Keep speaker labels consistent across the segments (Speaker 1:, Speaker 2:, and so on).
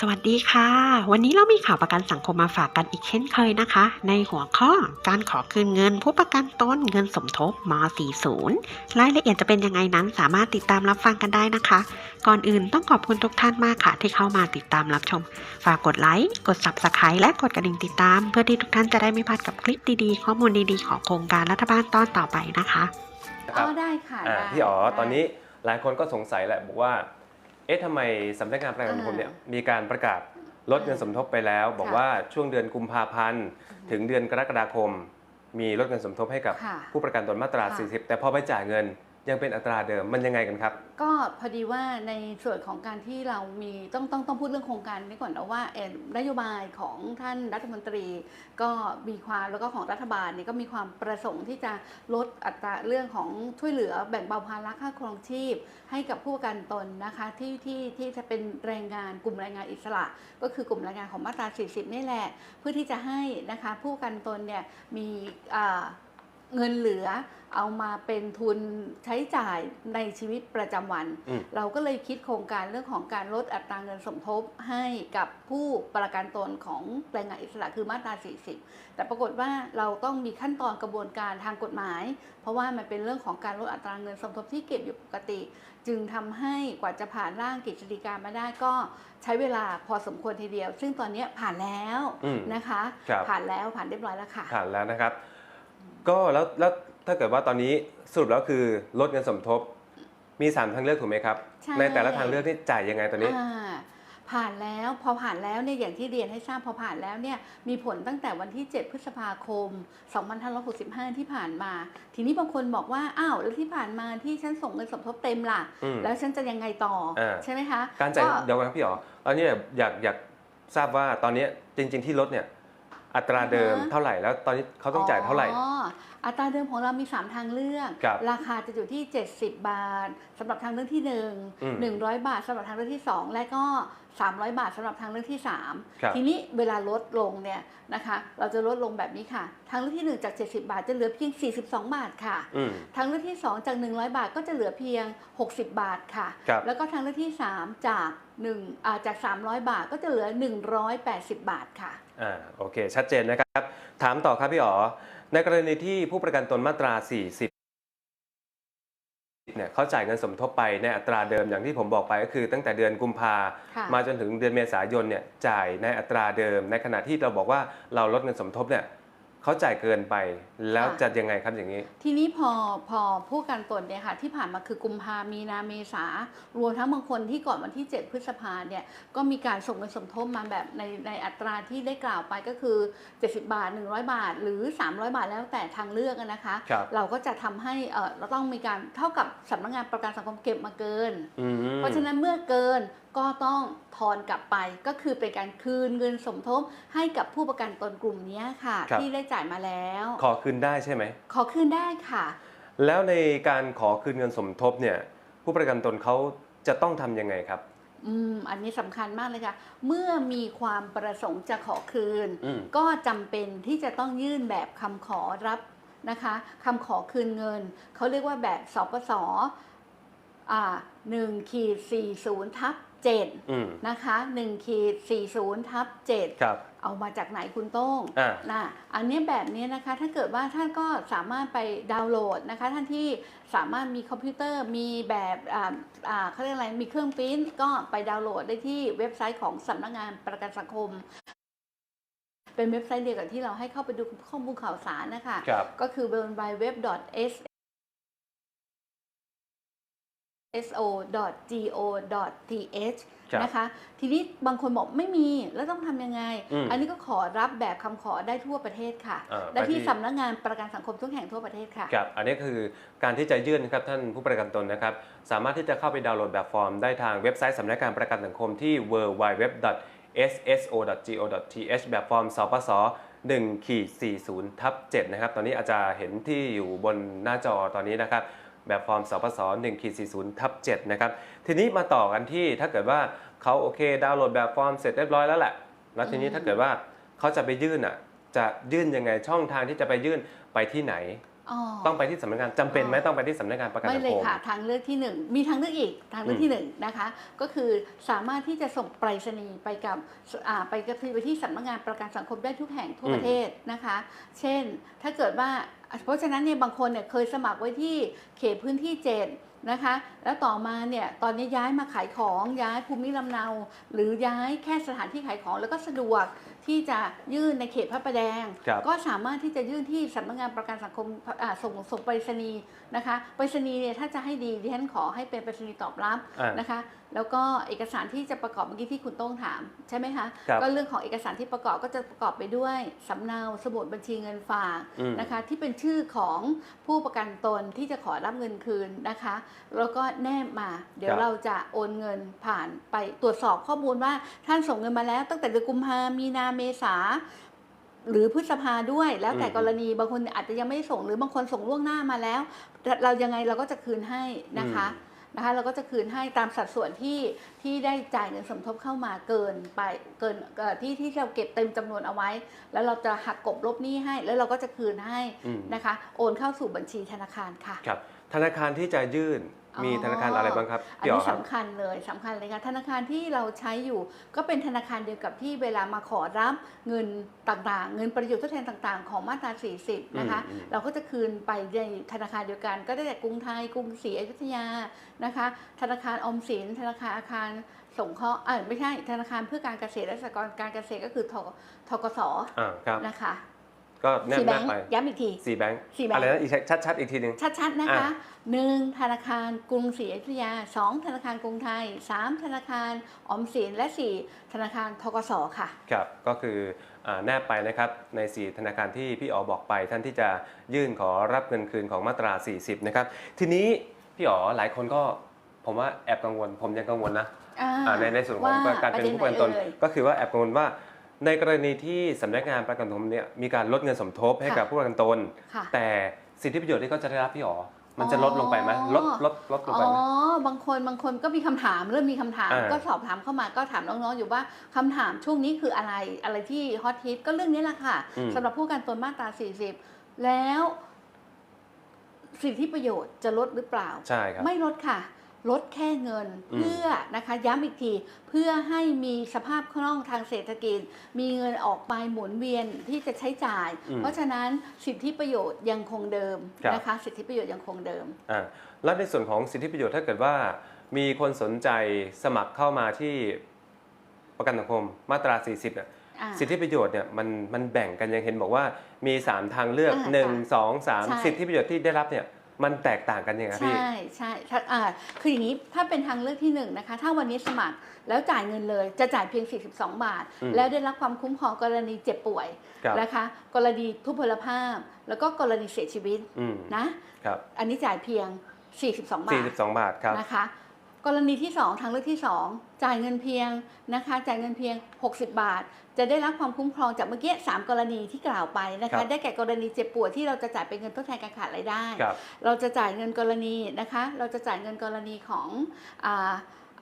Speaker 1: สวัสดีค่ะ วันนี้เรามีข่าวประกันสังคมมาฝากกันอีกเช่นเคยนะคะ ในหัวข้อการขอคืนเงิน ผู้ประกันตนเงินสมทบม .40 รายละเอียดจะเป็นยังไงนั้นสามารถติดตามรับฟังกันได้นะคะ ก่อนอื่นต้องขอบคุณทุกท่านมากค่ะ ที่เข้ามาติดตามรับชม ฝากกดไลค์กด Subscribe และกดกระดิ่งติดตาม เพื่อที่ทุกท่านจะได้ไม่พลาดกับคลิปดีๆ ข้อมูลดีๆของโครงการรัฐบาลตอนต่อไปนะคะ
Speaker 2: ครั
Speaker 3: อ๋
Speaker 2: บ
Speaker 3: อได้ค่ะ
Speaker 2: อ่า
Speaker 3: ได้
Speaker 2: พี่อ๋อ
Speaker 3: ได้
Speaker 2: ตอนนี้หลายคนก็สงสัยแหละบอกว่า เอ๊ะทำไมสำนักงานประกันสังคมเนี่ยมีการประกาศลดเงินสมทบไปแล้ว บอก
Speaker 3: ค่ะ
Speaker 2: ว่าช่วงเดือนกุมภาพันธ์ถึงเดือนกรกฎาคม มีลดเงินสมทบให้กับ
Speaker 3: ค่ะ
Speaker 2: ผู้ประกันตนมาตรา
Speaker 3: ค่ะ
Speaker 2: 40 แต่พอไปจ่ายเงิน ยังเป็นอัตราเดิมมันยังไงกันครับ
Speaker 3: ก็พอดีว่าในส่วนของการที่เรามีต้องต้องต้องพูดเรื่องโครงการนี้ก่อนนะว่าเอ่อนโยบายของท่านรัฐมนตรี ก็มีความแล้วก็ของรัฐบาลเนี่ยก็มีความประสงค์ที่จะลดอัตราเรื่องของช่วยเหลือแบ่งเบาภาระค่าครองชีพ ให้กับผู้ประกันตนนะคะที่ที่ที่จะเป็นแรงงานกลุ่มแรงงานอิสระ ก็คือกลุ่มแรงงานของมาตรา 40 นี่แหละ เพื่อที่จะให้นะคะผู้ประกันตนเนี่ยมีอ่า เงินเหลือเอามาเป็นทุนใช้จ่ายในชีวิตประจำวัน
Speaker 2: อืม
Speaker 3: เราก็เลยคิดโครงการเรื่องของการลดอัตราเงินสมทบให้กับผู้ประกันตนของแรงงานอิสระคือมาตรา 40 แต่ปรากฏว่าเราต้องมีขั้นตอนกระบวนการทางกฎหมาย เพราะว่ามันเป็นเรื่องของการลดอัตราเงินสมทบที่เก็บอยู่ปกติ จึงทำให้กว่าจะผ่านร่างกฤษฎีกามาได้ก็ใช้เวลาพอสมควรทีเดียว ซึ่งตอนนี้ผ่านแล้ว
Speaker 2: อืม
Speaker 3: นะคะ
Speaker 2: ครับ
Speaker 3: ผ่านแล้วผ่านเรียบร้อยแล้วค่ะ
Speaker 2: ผ่านแล้วนะครับ ก็แล้วแล้วถ้าเกิดว่าตอนนี้สรุปแล้วคือลดเงินสมทบ มีสามทางเลือกถูกไหมครับ
Speaker 3: ใช่
Speaker 2: แต่ละทางเลือกนี่จ่ายยังไงตอนนี้
Speaker 3: อ่าผ่านแล้วพอผ่านแล้วเนี่ยอย่างที่เรียนให้ทราบพอผ่านแล้วเนี่ยมีผลตั้งแต่วันที่ 7 พฤษภาคม 2565 ที่ผ่านมา ทีนี้บางคนบอกว่าอ้าวแล้วที่ผ่านมาที่ฉันส่งเงินสมทบเต็มล่ะ
Speaker 2: อืม
Speaker 3: แล้วฉันจะยังไงต่ออาใช่ไหมคะ
Speaker 2: การจ่าย
Speaker 3: ก็
Speaker 2: เดี๋ยวกันพี่อ๋อตอนนี้อยากอยากทราบว่าตอนนี้จริง ๆ ที่ลดเนี่ย อัตราเดิม
Speaker 3: อ่าฮะ
Speaker 2: เท่าไหร่แล้วตอนนี้เขาต้องจ่ายเท่าไหร่
Speaker 3: อ๋ออัตราเดิมของเรามี 3 ทางเลือก
Speaker 2: ครับ
Speaker 3: ราคาจะอยู่ที่ 70 บาทสำหรับทางเลือกที่
Speaker 2: อืม
Speaker 3: 1 100 บาทสำหรับทางเลือกที่ 2 และก็ 300 บาทสำหรับทางเลือกที่
Speaker 2: ครับ
Speaker 3: 3ทีนี้เวลาลดลงเนี่ยนะคะเราจะลดลงแบบนี้ค่ะ ทางเลือกที่ 1 จาก 70 บาท จะเหลือเพียง 42 บาทค่ะ
Speaker 2: อืม
Speaker 3: ทางเลือกที่ 2 จาก 100 บาทก็จะเหลือเพียง 60 บาทค่ะ
Speaker 2: ครับ
Speaker 3: แล้วก็ทางเลือกที่ 3 จาก1อ่าจาก 300 บาทก็จะเหลือ 180 บาทค่ะ
Speaker 2: อ่าโอเค ชัดเจนนะครับ ถามต่อครับพี่อ๋อในกรณีที่ผู้ประกันตนมาตรา 40 เนี่ยเขาจ่ายเงินสมทบไปในอัตราเดิมอย่างที่ผมบอกไปก็คือ ตั้งแต่เดือนกุมภา
Speaker 3: ค่ะ
Speaker 2: มาจนถึงเดือนเมษายนเนี่ยจ่ายในอัตราเดิม ในขณะที่เราบอกว่าเราลดเงินสมทบเนี่ย เขาจ่ายเกินไปแล้วจะยังไงครับอย่างนี้
Speaker 3: ทีนี้พอพอผู้การตนเนี่ยค่ะที่ผ่านมาคือกุมภามีนาเมษารวมทั้งบางคนที่ก่อนวันที่ 7 พฤษภาเนี่ยก็มีการส่งเงินสมทบมาแบบในในอัตราที่ได้กล่าวไปก็คือ 70 บาท 100 บาท หรือ 300 บาทแล้วแต่ทางเลือกอะนะคะ
Speaker 2: ครับ
Speaker 3: เราก็จะทำให้เออเราต้องมีการเท่ากับสำนักงานประกันสังคมเก็บมาเกิน
Speaker 2: อืม
Speaker 3: เพราะฉะนั้นเมื่อเกินก็ต้องทอนกลับไปก็คือเป็นการคืนเงินสมทบให้กับผู้ประกันตนกลุ่มเนี้ยค่ะ
Speaker 2: ครับ
Speaker 3: ที่ได้จ่ายมาแล้ว
Speaker 2: ขอคืนได้ใช่ไหม
Speaker 3: ขอคืนได้ค่ะ
Speaker 2: แล้วในการขอคืนเงินสมทบเนี่ยผู้ประกันตนเขาจะต้องทำยังไงครับ
Speaker 3: อืมอันนี้สำคัญมากเลยค่ะ เมื่อมีความประสงค์จะขอคืน
Speaker 2: อืม
Speaker 3: ก็จำเป็นที่จะต้องยื่นแบบคำขอรับนะคะคำขอคืนเงิน เขาเรียกว่าแบบสปสอ่าหนึ่งขีดสี่ศูนย์ทับ เจ็ด
Speaker 2: อืม
Speaker 3: นะคะหนึ่งขีดสี่ศูนย์ทับเจ็ด
Speaker 2: ครับ
Speaker 3: เอามาจากไหนคุณโต้ง
Speaker 2: อ่า
Speaker 3: นะอันนี้แบบนี้นะคะถ้าเกิดว่าท่านก็สามารถไปดาวน์โหลดนะคะ ท่านที่สามารถมีคอมพิวเตอร์มีแบบอ่าอ่าเขาเรียกอะไรมีเครื่องปริ้นท์ก็ไปดาวน์โหลดได้ที่เว็บไซต์ของสำนักงานประกันสังคม เป็นเว็บไซต์เดียวกับที่เราให้เข้าไปดูข้อมูลข่าวสารนะคะ
Speaker 2: ครับ
Speaker 3: ก็คือ www.s so.go.th
Speaker 2: ครับ
Speaker 3: นะคะ ทีนี้บางคนบอกไม่มีแล้วต้องทำยังไง
Speaker 2: อืม
Speaker 3: อันนี้ก็ขอรับแบบคำขอได้ทั่วประเทศค่ะ
Speaker 2: อ่า
Speaker 3: ได้ที่
Speaker 2: ไปที่
Speaker 3: สำนักงานประกันสังคมทุกแห่งทั่วประเทศค่ะ
Speaker 2: ครับอันนี้คือการที่จะยื่นนะครับท่านผู้ประกันตนนะครับ สามารถที่จะเข้าไปดาวน์โหลดแบบฟอร์มได้ทางเว็บไซต์สำนักงานประกันสังคมที่ www.sso.go.th แบบฟอร์มสปส1ขีด40ทับ7นะครับ ตอนนี้อาจจะเห็นที่อยู่บนหน้าจอตอนนี้นะครับ แบบฟอร์มสปส1ขีด40ทับ7นะครับ ทีนี้มาต่อกันที่ถ้าเกิดว่าเขาโอเคดาวน์โหลดแบบฟอร์มเสร็จเรียบร้อยแล้วแหละ แล้วทีนี้ถ้าเกิดว่าเขาจะไปยื่นอะ จะยื่นยังไงช่องทางที่จะไปยื่นไปที่ไหน ต้องไปที่สำนักงานจำเป็นไหม
Speaker 3: อ๋อ
Speaker 2: ต้องไปที่สำนักงานประกัน
Speaker 3: ไม่
Speaker 2: สัง
Speaker 3: เลย
Speaker 2: คม
Speaker 3: ค่ะทางเลือกที่หนึ่งมีทางเลือกอีกทางเลือก
Speaker 2: อืม
Speaker 3: ที่หนึ่งนะคะก็คือสามารถที่จะส่งไปรษณีย์ไปกับอ่าไปกระทือไปที่สำนักงานประกันสังคมได้ทุกแห่งทั่วประเทศนะคะ เช่น ถ้าเกิดว่าเพราะฉะนั้นเนี่ยบางคนเนี่ยเคยสมัครไว้ที่เขตพื้นที่เจ็ดนะคะ แล้วต่อมาเนี่ยตอนนี้ย้ายมาขายของย้ายภูมิลำเนา หรือย้ายแค่สถานที่ขายของแล้วก็สะดวก ที่จะยื่นในเขตพระประแดง
Speaker 2: ครับ
Speaker 3: ก็สามารถที่จะยื่นที่สำนักงานประกันสังคมอ่าส่งส่งไปรษณีย์นะคะไปรษณีย์เนี่ยถ้าจะให้ดีดิฉันขอให้เป็นไปรษณีย์ตอบรับ
Speaker 2: อ่า
Speaker 3: นะคะ แล้วก็เอกสารที่จะประกอบเมื่อกี้ที่คุณโต้งถามใช่ไหมคะ
Speaker 2: ครับ
Speaker 3: ก็เรื่องของเอกสารที่ประกอบก็จะประกอบไปด้วยสำเนาสมุดบัญชีเงินฝาก
Speaker 2: อืม
Speaker 3: นะคะที่เป็นชื่อของผู้ประกันตนที่จะขอรับเงินคืนนะคะ แล้วก็แนบมา เดี๋ยวเราจะโอนเงินผ่านไปตรวจสอบข้อมูลว่าท่านส่งเงินมาแล้ว ตั้งแต่เดือนกุมภามีนาเมษาหรือพฤษภาด้วยแล้วแต่
Speaker 2: อืม
Speaker 3: กรณีบางคนอาจจะยังไม่ได้ส่งหรือบางคนส่งล่วงหน้ามาแล้วแต่เรายังไงเราก็จะคืนให้นะคะนะคะ เราก็จะคืนให้ตามสัดส่วนที่ที่ได้จ่ายเงินสมทบเข้ามาเกินไปเกินเอ่อที่ที่เราเก็บเต็มจำนวนเอาไว้ แล้วเราจะหักกบลบหนี้ให้ แล้วเราก็จะคืนให้
Speaker 2: อืม
Speaker 3: นะคะ โอนเข้าสู่บัญชีธนาคารค่ะ
Speaker 2: ครับธนาคารที่จะยื่น
Speaker 3: อ๋อ
Speaker 2: มีธนาคารอะไรบ้างครับ
Speaker 3: อัน
Speaker 2: พี่อ๋อ
Speaker 3: นี้
Speaker 2: ครับ
Speaker 3: สำคัญเลยสำคัญเลยค่ะธนาคารที่เราใช้อยู่ ก็เป็นธนาคารเดียวกับที่เวลามาขอรับเงินต่างๆ เงินประโยชน์ทดแทนต่างๆ ของมาตรา 40 นะคะ
Speaker 2: อืมอืม
Speaker 3: เราก็จะคืนไปในธนาคารเดียวกัน ก็ได้แก่กรุงไทยกรุงศรีอยุธยานะคะ ธนาคารออมสินธนาคารอาคารสงเคราะห์เออไม่ใช่ธนาคารเพื่อการเกษตรและสหกรณ์การเกษตรก็คือททกส
Speaker 2: อ่าครับ
Speaker 3: นะคะ
Speaker 2: ก็แนบ
Speaker 3: สี่
Speaker 2: แน
Speaker 3: แบ
Speaker 2: บ
Speaker 3: งค์
Speaker 2: ไป
Speaker 3: ย้ำอีกที
Speaker 2: สี่แบงค์
Speaker 3: สี่แบงค์
Speaker 2: อะไรนะอีกชัดๆอีกทีหนึ่ง
Speaker 3: ชัดๆนะคะ
Speaker 2: อะ
Speaker 3: หนึ่งธนาคารกรุงศรีอยุธยาสองธนาคารกรุงไทยสามธนาคารออมสินและสี่ธนาคารทกสค่ะ
Speaker 2: ครับก็คืออ่าแนบไปนะครับใน 4 ธนาคารที่พี่อ๋อบอกไป ท่านที่จะยื่นขอรับเงินคืนของมาตรา 40 นะครับ ทีนี้พี่อ๋อหลายคนก็ผมว่าแอบกังวล ผมยังกังวลนะ
Speaker 3: อ่า
Speaker 2: อ่าในในส่วนของ
Speaker 3: ว่า
Speaker 2: การเป็นผู้ประกันตน
Speaker 3: ประเด็นไหนเอ่ย
Speaker 2: ก็คือว่าแอบกังวลว่า ในกรณีที่สำนักงานประกันสังคมเนี่ยมีการลดเงินสมทบให้กับ
Speaker 3: ค่ะ
Speaker 2: ผู้ประกันตน
Speaker 3: ค่ะ
Speaker 2: แต่สิทธิประโยชน์ที่เขาจะได้รับพี่อ๋อมันจะลดลงไปไหม
Speaker 3: อ๋อ
Speaker 2: ลดลดลดลง
Speaker 3: อ๋
Speaker 2: ไป
Speaker 3: อ
Speaker 2: ไหม
Speaker 3: บางคนบางคนก็มีคำถามเริ่มมีคำถาม
Speaker 2: อ่า
Speaker 3: ก็สอบถามเข้ามาก็ถามน้องๆอยู่ว่าคำถามช่วงนี้คืออะไรอะไรที่ฮอตฮิตก็เรื่องนี้แหละค่ะ
Speaker 2: อืม
Speaker 3: สำหรับผู้ประกันตนมาตรา 40 แล้ว สิทธิประโยชน์จะลดหรือเปล่า
Speaker 2: ใช่ครับ
Speaker 3: ไม่ลดค่ะ ลดแค่เงิน
Speaker 2: อืม
Speaker 3: เพื่อนะคะย้ำอีกทีเพื่อให้มีสภาพคล่องทางเศรษฐกิจ มีเงินออกไปหมุนเวียนที่จะใช้จ่าย
Speaker 2: อืม
Speaker 3: เพราะฉะนั้นสิทธิประโยชน์ยังคงเดิม
Speaker 2: ครับ
Speaker 3: นะคะสิทธิประโยชน์ยังคงเดิม
Speaker 2: อ่าแล้วในส่วนของสิทธิประโยชน์ถ้าเกิดว่า มีคนสนใจสมัครเข้ามาที่ประกันสังคมมาตรา 40เนี่ย
Speaker 3: อ่า
Speaker 2: สิทธิประโยชน์เนี่ยมันมันแบ่งกันยังเห็นบอกว่ามี 3 ทางเลือก
Speaker 3: อ่า
Speaker 2: 1 2
Speaker 3: ใช่
Speaker 2: 3สิทธิประโยชน์ที่ได้รับเนี่ย มันแตกต่างกันยังไงพี่
Speaker 3: ใช่ใช่ถ้าอ่าคืออย่างนี้ถ้าเป็นทางเลือกที่หนึ่งนะคะ ถ้าวันนี้สมัครแล้วจ่ายเงินเลยจะจ่ายเพียง 42 บาท
Speaker 2: อืม
Speaker 3: แล้วได้รับความคุ้มครองกรณีเจ็บป่วย
Speaker 2: ครับ
Speaker 3: นะคะ กรณีทุพพลภาพ แล้วก็กรณีเสียชีวิต
Speaker 2: อืม
Speaker 3: นะ
Speaker 2: ครับ
Speaker 3: อันนี้จ่ายเพียง 42 บาท
Speaker 2: 42 บาทครับ
Speaker 3: นะคะ กรณีที่ 2 ทางเลือกที่ 2 จ่ายเงินเพียงนะคะ จ่ายเงินเพียง 60 บาท จะได้รับความคุ้มครองจากเมื่อกี้3กรณีที่กล่าวไปนะ
Speaker 2: ครั
Speaker 3: คะ
Speaker 2: บ
Speaker 3: ได้แก่กรณีเจ็บป่วยที่เราจะจ่ายเป็นเงินทดแทนการขาดรายได้
Speaker 2: ครับ
Speaker 3: เราจะจ่ายเงินกรณีนะคะ เราจะจ่ายเงินกรณีของอา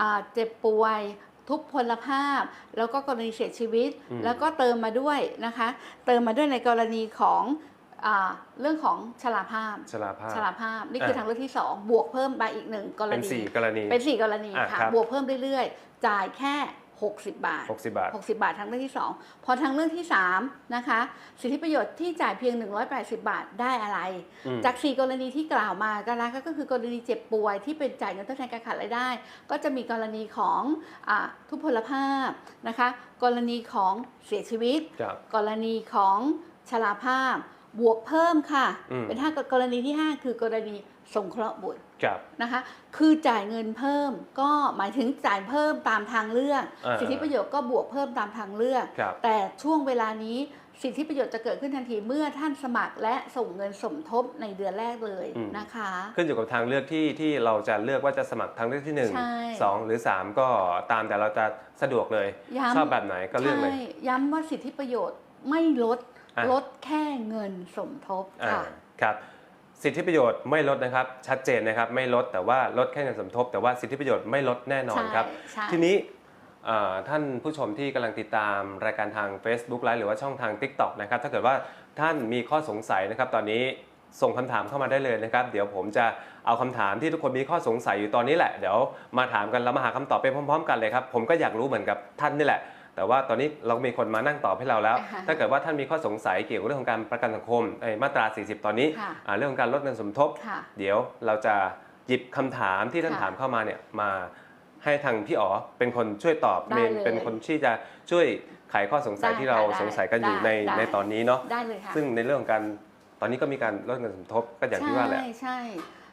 Speaker 3: อ่าเจ็บป่วยทุพพลภาพ แล้วก็กรณีเสียชีวิต
Speaker 2: อืม
Speaker 3: แล้วก็เติมมาด้วยนะคะ เติมมาด้วยในกรณีของอา เรื่องของชราภาพ
Speaker 2: ชราภาพ
Speaker 3: ชราภาพนี่คือ
Speaker 2: อ่า
Speaker 3: ทางเลือกที่ 2 บวกเพิ่มไปอีกหนึ่งกร
Speaker 2: เป็น
Speaker 3: ณี
Speaker 2: 4กรณี
Speaker 3: เป็น 4 กรณี
Speaker 2: อ่า
Speaker 3: ค่ะ
Speaker 2: ครับ
Speaker 3: บวกเพิ่มเรื่อยๆ จ่ายแค่ 60 บาท
Speaker 2: 60 บาท
Speaker 3: 60 บาททางเลือกที่ 2 พอทางเลือกที่ 3 นะคะ สิทธิประโยชน์ที่จ่ายเพียง 180 บาทได้อะไร
Speaker 2: อืม
Speaker 3: จาก 4 กรณีที่กล่าวมาก็นะคะก็คือกรณีเจ็บป่วยที่เป็นจ่ายเงินทดแทนการขาดรายได้ ก็จะมีกรณีของอาทุพพลภาพนะคะ กรณีของเสียชีวิต
Speaker 2: ครับ
Speaker 3: กรณีของชราภาพ บวกเพิ่มค่ะ
Speaker 2: อืม
Speaker 3: เป็นห้ากรณีที่ 5 คือกรณีสงเคราะห์บุตร
Speaker 2: ครับ
Speaker 3: นะคะ คือจ่ายเงินเพิ่มก็หมายถึงจ่ายเพิ่มตามทางเลือก
Speaker 2: อ่า
Speaker 3: สิทธิประโยชน์ก็บวกเพิ่มตามทางเลือก
Speaker 2: ครับ
Speaker 3: แต่ช่วงเวลานี้สิทธิประโยชน์จะเกิดขึ้นทันทีเมื่อท่านสมัครและส่งเงินสมทบในเดือนแรกเลย
Speaker 2: อืม
Speaker 3: นะคะ
Speaker 2: ขึ้นอยู่กับทางเลือกที่ที่เราจะเลือกว่าจะสมัครทางเลือกที่
Speaker 3: ใช่
Speaker 2: 1 2 หรือ 3 ก็ตามแต่เราจะสะดวกเลย
Speaker 3: ย้ำ
Speaker 2: ชอบแบบไหนก็เลือกเลย
Speaker 3: ใช่ย้ำว่าสิทธิประโยชน์ไม่ลด
Speaker 2: อะ
Speaker 3: ลดแค่เงินสมทบ
Speaker 2: อ่า
Speaker 3: ค่ะ
Speaker 2: ครับสิทธิประโยชน์ไม่ลดนะครับชัดเจนนะครับไม่ลดแต่ว่าลดแค่เงินสมทบ แต่ว่าสิทธิประโยชน์ไม่ลดแน่นอนครับ
Speaker 3: ใช่
Speaker 2: ทีนี้เอ่อท่านผู้ชมที่กำลังติดตามรายการทาง Facebook Live หรือว่าช่องทาง TikTok นะครับถ้าเกิดว่าท่านมีข้อสงสัยนะครับ ตอนนี้ส่งคำถามเข้ามาได้เลยนะครับ เดี๋ยวผมจะเอาคำถามที่ทุกคนมีข้อสงสัยอยู่ตอนนี้แหละ เดี๋ยวมาถามกันแล้วมาหาคำตอบไปพร้อม ๆ กันเลยครับผมก็อยากรู้เหมือนกับท่านนี่แหละ แต่ว่าตอนนี้เรามีคนมานั่งตอบให้เราแล้ว
Speaker 3: อ่าฮะ
Speaker 2: ถ้าเกิดว่าท่านมีข้อสงสัยเกี่ยวกับเรื่องของการประกันสังคมไอ้มาตรา 40 ตอนนี้
Speaker 3: ค่ะ
Speaker 2: อ่าเรื่องของการลดเงินสมทบ
Speaker 3: ค่ะ
Speaker 2: เดี๋ยวเราจะหยิบคำถามที่ท่าน
Speaker 3: ค่ะ
Speaker 2: ถามเข้ามาเนี่ยมาให้ทางพี่อ๋อเป็นคนช่วยตอบ
Speaker 3: ได้
Speaker 2: เมน
Speaker 3: เลย
Speaker 2: เป็นคนที่จะช่วยไขข้อสงสัย
Speaker 3: ได้
Speaker 2: ที่เรา
Speaker 3: ค่ะได้
Speaker 2: สงสัยกันอยู่ใน
Speaker 3: ได้
Speaker 2: ในตอนนี้เนาะ
Speaker 3: ได้เลยค่ะ
Speaker 2: ซึ่งในเรื่องของการตอนนี้ก็มีการลดเงินสมทบก็อย่างที่ว่าแหละ
Speaker 3: ใช่ใช่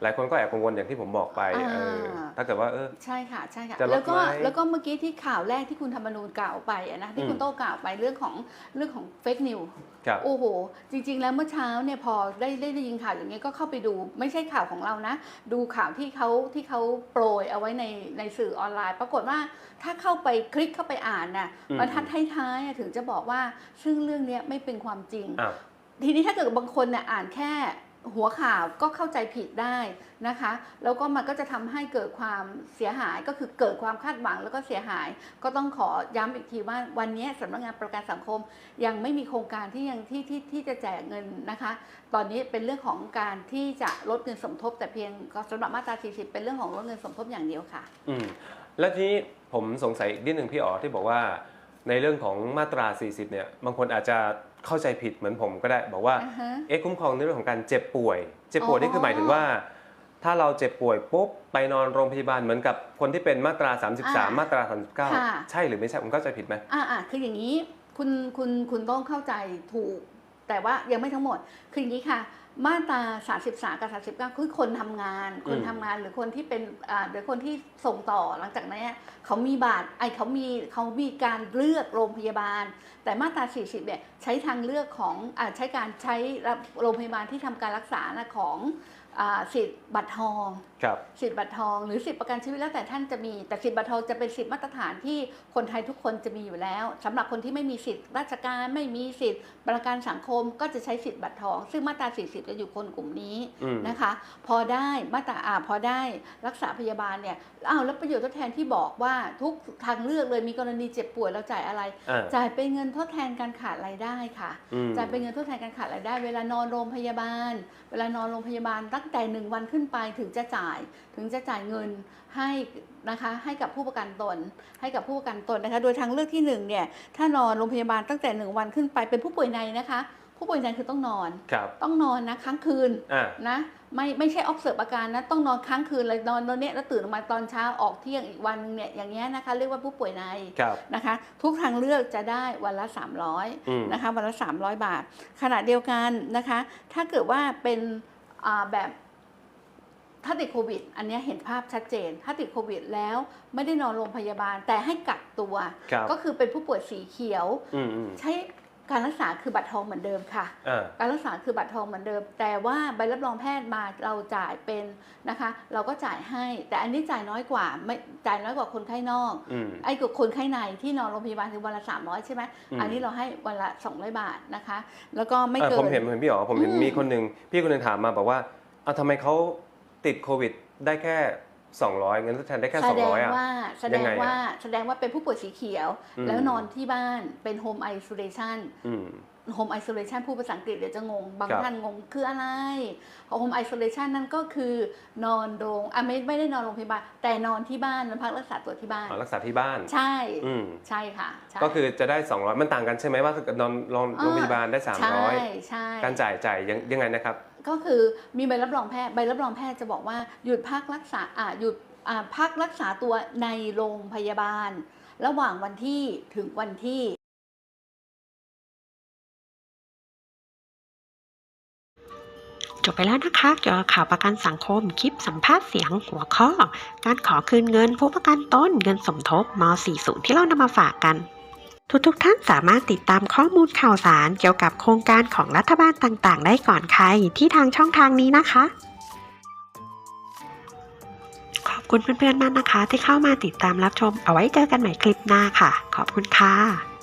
Speaker 2: หลายคนก็แอบกังวลอย่างที่ผมบอกไป
Speaker 3: อ่า
Speaker 2: เออถ้าเกิดว่าเออ
Speaker 3: ใช่ค่ะใช่ค่ะ
Speaker 2: จะลด
Speaker 3: แล้วก็
Speaker 2: ไหม
Speaker 3: แล้วก็เมื่อกี้ที่ข่าวแรกที่คุณธรรมนูญกล่าวไปอะนะที่คุ
Speaker 2: อื
Speaker 3: ณ
Speaker 2: ม
Speaker 3: โต้กล่าวไปเรื่องของเรื่องของเฟกนิว
Speaker 2: ครับ
Speaker 3: โอ้โห จริง ๆ แล้วเมื่อเช้าเนี่ยพอได้ได้ได้ยินข่าวอย่างนี้ยก็เข้าไปดูไม่ใช่ข่าวของเรานะ ดูข่าวที่เขาที่เขาโปรยเอาไว้ในในสื่อออนไลน์ ปรากฏว่าถ้าเข้าไปคลิกเข้าไปอ่านน่ะ
Speaker 2: อืม
Speaker 3: บรรทัดท้ายๆอะถึงจะบอกว่าซึ่งเรื่องเนี้ยไม่เป็นความจริง
Speaker 2: อ้าว
Speaker 3: ทีนี้ถ้าเกิดบางคนเนี่ยอ่านแค่ หัวข่าวก็เข้าใจผิดได้นะคะ แล้วก็มันก็จะทำให้เกิดความเสียหายก็คือเกิดความคาดหวังแล้วก็เสียหาย ก็ต้องขอย้ำอีกทีว่าวันนี้สำนักงานประกันสังคม ยังไม่มีโครงการที่ยังที่ที่ที่จะแจกเงินนะคะ ตอนนี้เป็นเรื่องของการที่จะลดเงินสมทบ แต่เพียงก็สำหรับมาตรา 40 เป็นเรื่องของลดเงินสมทบอย่างเดียวค่ะ
Speaker 2: อืมแล้วทีนี้ผมสงสัยอีนิดหนึ่งพี่อ๋อที่บอกว่า ในเรื่องของมาตรา 40 เนี่ยบางคนอาจจะ เข้าใจผิดเหมือนผมก็ได้ บอกว่า
Speaker 3: อ่าฮะ
Speaker 2: เอ๊ะคุ้มครองในเรื่องของการเจ็บป่วย เจ็บป่วย
Speaker 3: อ๋อ
Speaker 2: นี่คือหมายถึงว่า ถ้าเราเจ็บป่วยปุ๊บไปนอนโรงพยาบาลเหมือนกับคนที่เป็นมาตรา33 มาตรา39 ใช่หรือไม่ใช่ผมเข้าใจผิดไหม
Speaker 3: อ่าอ่าคืออย่างนี้คุณคุณคุณต้องเข้าใจถูก แต่ว่ายังไม่ทั้งหมด คืออย่างนี้ค่ะ มาตรา33กับ39คือคนทำงาน คน
Speaker 2: อืม
Speaker 3: ทำงานหรือคนที่เป็นอ่าหรือคนที่ส่งต่อหลังจากนั้นเนี่ยเขามีบาทไอเขามีเขามีการเลือกโรงพยาบาล แต่มาตรา 40เนี่ยใช้ทางเลือกของอาใช้การใช้โรงพยาบาลที่ทำการรักษานะของอ่า สิทธิ์บัตรทอง
Speaker 2: ครับ
Speaker 3: สิทธิ์บัตรทองหรือสิทธิ์ประกันชีวิตแล้วแต่ท่านจะมี แต่สิทธิ์บัตรทองจะเป็นสิทธิ์มาตรฐานที่คนไทยทุกคนจะมีอยู่แล้วสำหรับคนที่ไม่มีสิทธิ์ราชการไม่มีสิทธิ์ประกันสังคมก็จะใช้สิทธิ์บัตรทอง ซึ่งมาตรา 40 จะอยู่คนกลุ่มนี้
Speaker 2: อืม
Speaker 3: นะคะ พอได้มาตราอ่าพอได้รักษาพยาบาลเนี่ยอ้าวแล้วประโยชน์ทดแทนที่บอกว่าทุกทางเลือกเลยมีกรณีเจ็บป่วยแล้วจ่ายอะไร
Speaker 2: อ่า
Speaker 3: จ่ายเป็นเงินทดแทนการขาดรายได้ค่ะ
Speaker 2: อืม
Speaker 3: จ่ายเป็นเงินทดแทนการขาดรายได้ เวลานอนโรงพยาบาล เวลานอนโรงพยาบาลตั้งแต่หนึ่งวันขึ้นไปถึงจะจ่ายถึงจะจ่ายเงินให้นะคะให้กับผู้ประกันตน ให้กับผู้ประกันตนนะคะ โดยทางเลือกที่หนึ่งเนี่ยถ้านอนโรงพยาบาลตั้งแต่หนึ่งวันขึ้นไปเป็นผู้ป่วยในนะคะ ผู้ป่วยในคือต้องนอน
Speaker 2: ครับ
Speaker 3: ต้องนอนนะค้างคืน
Speaker 2: อ่า
Speaker 3: นะไม่ไม่ใช่ observe อาการนะต้องนอนค้างคืนเลยนอนตอนเนี้ยแล้วตื่นออกมาตอนเช้าออกเที่ยงอีกวันนึงเนี่ยอย่างเงี้ยนะคะ เรียกว่าผู้ป่วยใน
Speaker 2: ครับ
Speaker 3: นะคะ ทุกทางเลือกจะได้วันละ 300
Speaker 2: อืม
Speaker 3: นะคะวันละ 300 บาทขณะเดียวกันนะคะ ถ้าเกิดว่าเป็นอ่า แบบถ้าติดโควิด อันเนี้ยเห็นภาพชัดเจน ถ้าติดโควิดแล้วไม่ได้นอนโรงพยาบาลแต่ให้กักตัว
Speaker 2: ครับ
Speaker 3: ก็คือเป็นผู้ป่วยสีเขียว
Speaker 2: อืมอืม
Speaker 3: ใช้ การรักษาคือบัตรทองเหมือนเดิมค่ะ
Speaker 2: อ่า
Speaker 3: การรักษาคือบัตรทองเหมือนเดิม แต่ว่าใบรับรองแพทย์มาเราจ่ายเป็นนะคะ เราก็จ่ายให้ แต่อันนี้จ่ายน้อยกว่าไม่จ่ายน้อยกว่าคนไข้นอก
Speaker 2: อืม
Speaker 3: ไอ้กับคนไข้ในที่นอนโรงพยาบาลคือวันละ 300 ใช่ไหม
Speaker 2: อืม
Speaker 3: อันนี้เราให้วันละ 200 บาทนะคะ แล้วก็ไม่
Speaker 2: อะ
Speaker 3: เกิน
Speaker 2: ผมเห็นผมเห็นพี่อ๋อผมเห็น
Speaker 3: อืม
Speaker 2: มีคนหนึ่งพี่คนหนึ่งถามมาบอกว่าเอาทำไมเขาติดโควิดได้แค่ 200เงินทดแทนได้แค่
Speaker 3: แสดง
Speaker 2: 200อะ
Speaker 3: ว่าแสด
Speaker 2: ยัง
Speaker 3: ง
Speaker 2: ไงอะ
Speaker 3: ว่าแสดงว่าเป็นผู้ป่วยสีเขียว
Speaker 2: อืม
Speaker 3: แล้วนอนที่บ้านเป็นโฮมไอโซเลชัน
Speaker 2: อืม
Speaker 3: โฮมไอโซเลชันผู้ภาษาอังกฤษเดี๋ยวจะงง บาง
Speaker 2: ครับ
Speaker 3: ท่านงงคืออะไรโฮมไอโซเลชันนั่นก็คือนอนโรงอะไม่ไม่ได้นอนโรงพยาบาล แต่นอนที่บ้านนอนพักรักษาตัวที่บ้าน
Speaker 2: อ๋อรักษาที่บ้าน
Speaker 3: ใช่
Speaker 2: อืม
Speaker 3: ใช่ค่ะใช่
Speaker 2: ก็คือจะได้ 200 มันต่างกันใช่ไหมว่าถ้าเกิดนอนโรง
Speaker 3: อ่า
Speaker 2: โรงพยาบาลได้
Speaker 3: ใช่
Speaker 2: 300
Speaker 3: ใช่
Speaker 2: การจ่ายจ่ายยังยังไงนะครับ
Speaker 3: ก็คือมีใบรับรองแพทย์ใบรับรองแพทย์จะบอกว่าหยุดพักรักษาอ่าหยุดอ่าพักรักษาตัวในโรงพยาบาล ระหว่างวันที่ถึงวันที่
Speaker 1: จบไปแล้วนะคะเกี่ยวกับข่าวประกันสังคม คลิปสัมภาษณ์เสียงหัวข้อ การขอคืนเงินผู้ประกันตนเงินสมทบม .40 ที่เรานำมาฝากกัน ทุกๆทท่านสามารถติดตามข้อมูลข่าวสารเกี่ยวกับโครงการของรัฐบาลต่างๆ ได้ก่อนใครที่ทางช่องทางนี้นะคะ ขอบคุณเพื่อนๆมากนะคะ ที่เข้ามาติดตามรับชม เอาไว้เจอกันใหม่คลิปหน้าค่ะ ขอบคุณค่ะ